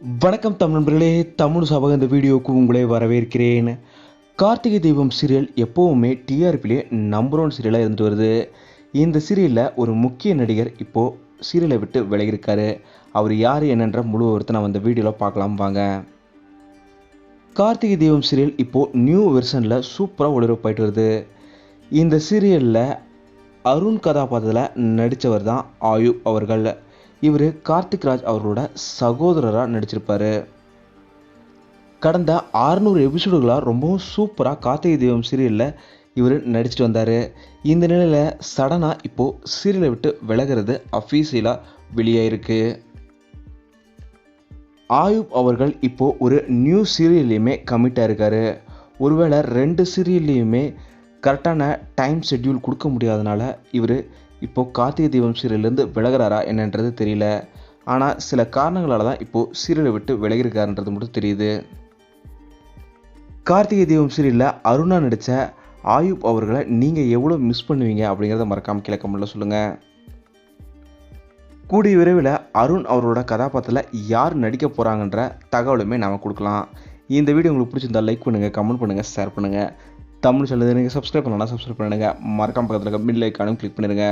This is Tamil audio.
வணக்கம் தமிழ் நண்பர்களே தமிழ் சபக இந்த வீடியோவுக்கு உங்களை வரவேற்கிறேன். கார்த்திகை தெய்வம் சீரியல் எப்போவுமே டிஆர்பிலே நம்பர் ஒன் சீரியலாக இருந்துட்டு வருது. இந்த சீரியலில் ஒரு முக்கிய நடிகர் இப்போது சீரியலை விட்டு விலகியிருக்காரு. அவர் யார் என்னன்ற முழு ஒருத்தர் நான் அந்த வீடியோவில் பார்க்கலாம் வாங்க. கார்த்திகை தெய்வம் சீரியல் இப்போது நியூ வெர்ஷனில் சூப்பராக ஒளிபரப்பாயிட்டு வருது. இந்த சீரியலில் அருண் கதாபாத்திரத்தில் நடித்தவர் தான் ஆயுப் அவர்கள். இவர் கார்த்திக் ராஜ் அவர்களோட சகோதரராக நடிச்சிருப்பார். கடந்த ஆறுநூறு எபிசோடுகளாக ரொம்பவும் சூப்பராக கார்த்திகை தெய்வம் சீரியலில் இவர் நடிச்சிட்டு வந்தார். இந்த நிலையில் சடனாக இப்போது சீரியலை விட்டு விலகிறது அஃபீஷியலாக வெளியாயிருக்கு. ஆயுப் அவர்கள் இப்போது ஒரு நியூ சீரியல்லையுமே கமிட்டாக இருக்கார் ஒருவேளை ரெண்டு சீரியல்லையுமே கரெக்டான டைம் ஷெட்யூல் கொடுக்க முடியாதனால இவர் இப்போது கார்த்திகை தீபம் சீரியல்லேருந்து விலகிறாரா என்னன்றது தெரியல. ஆனால் சில காரணங்களால் தான் இப்போது சீரியலை விட்டு விலகிருக்காருன்றது மட்டும் தெரியுது. கார்த்திகை தீபம் சீரியலில் அருணா நடித்த ஆயுப் அவர்களை நீங்கள் எவ்வளோ மிஸ் பண்ணுவீங்க அப்படிங்கிறத மறக்காமல் கீழே கமெண்ட்டில் சொல்லுங்கள் கூடிய விரைவில் அருண் அவரோட கதாபாத்திரத்தில் யார் நடிக்க போகிறாங்கன்ற தகவலுமே நாம் கொடுக்கலாம். இந்த வீடியோ உங்களுக்கு பிடிச்சிருந்தா லைக் பண்ணுங்கள் கமெண்ட் பண்ணுங்கள் ஷேர் பண்ணுங்கள் தமிழ் சொல்லுது நீங்கள் சப்ஸ்கிரைப் பண்ணலாம் சப்ஸ்கிரைப் பண்ணுங்கள் மறக்காம பக்கத்தில் இருக்க மில் ஐக்கானும் கிளிக் பண்ணிடுங்க.